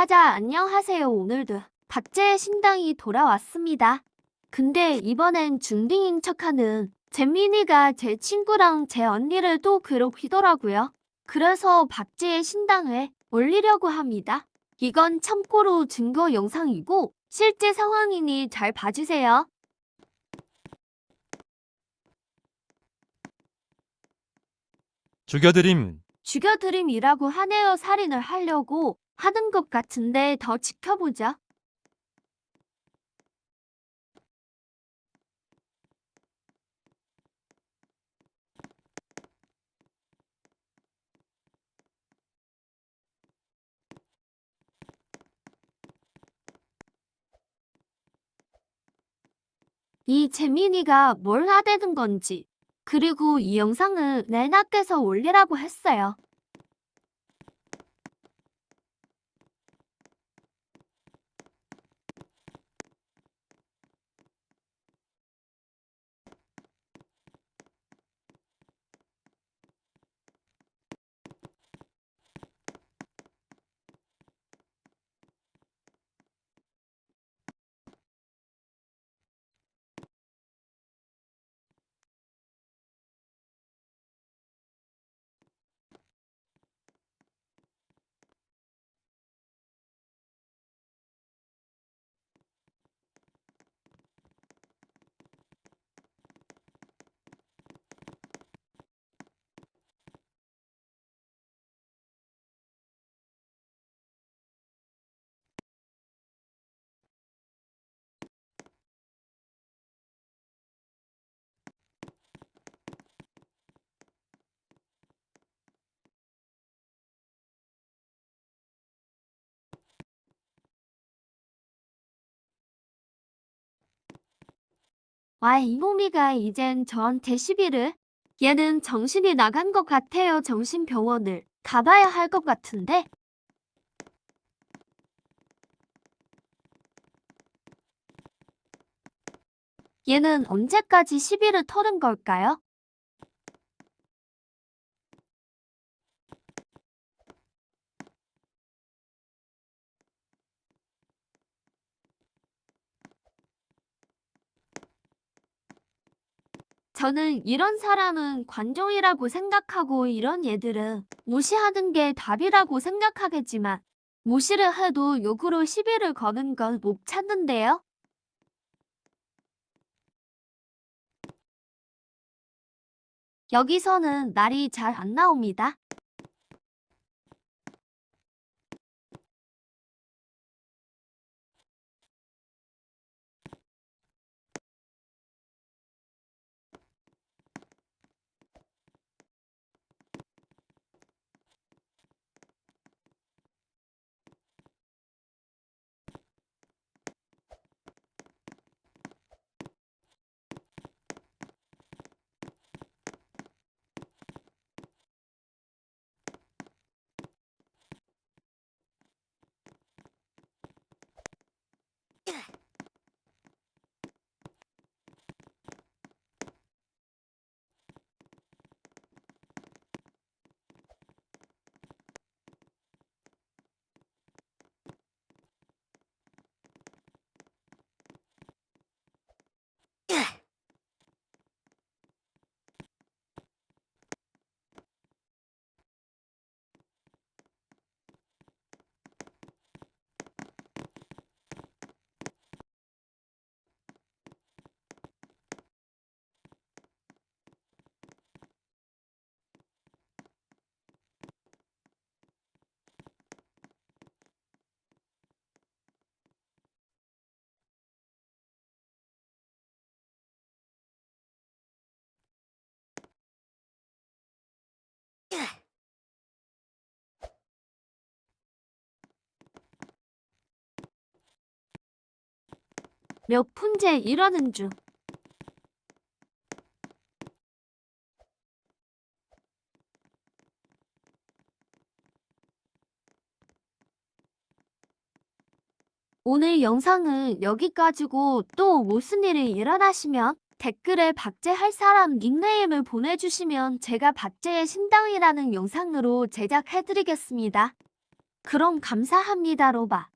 사자 안녕하세요. 오늘도 박제의 신당이 돌아왔습니다. 근데 이번엔 중딩인 척하는 잼민이가 제 친구랑 제 언니를 또 괴롭히더라고요. 그래서 박제의 신당을 올리려고 합니다. 이건 참고로 증거 영상이고 실제 상황이니 잘 봐주세요. 죽여드림. 죽여드림이라고 하네요. 살인을 하려고 하는 것 같은데 더 지켜보자. 이 재민이가 뭘 하대는 건지 그리고 이 영상을 레나께서 올리라고 했어요. 와, 이놈이가 이젠 저한테 시비를? 얘는 정신이 나간 것 같아요. 정신병원을 가봐야 할 것 같은데. 얘는 언제까지 시비를 털은 걸까요? 저는 이런 사람은 관종이라고 생각하고 이런 얘들은 무시하는 게 답이라고 생각하겠지만 무시를 해도 욕으로 시비를 거는 건 못 찾는데요. 여기서는 날이 잘 안 나옵니다. 몇 푼째 이러는 중. 오늘 영상은 여기까지고 또 무슨 일이 일어나시면 댓글에 박제할 사람 닉네임을 보내주시면 제가 박제의 신당이라는 영상으로 제작해드리겠습니다. 그럼 감사합니다, 로바.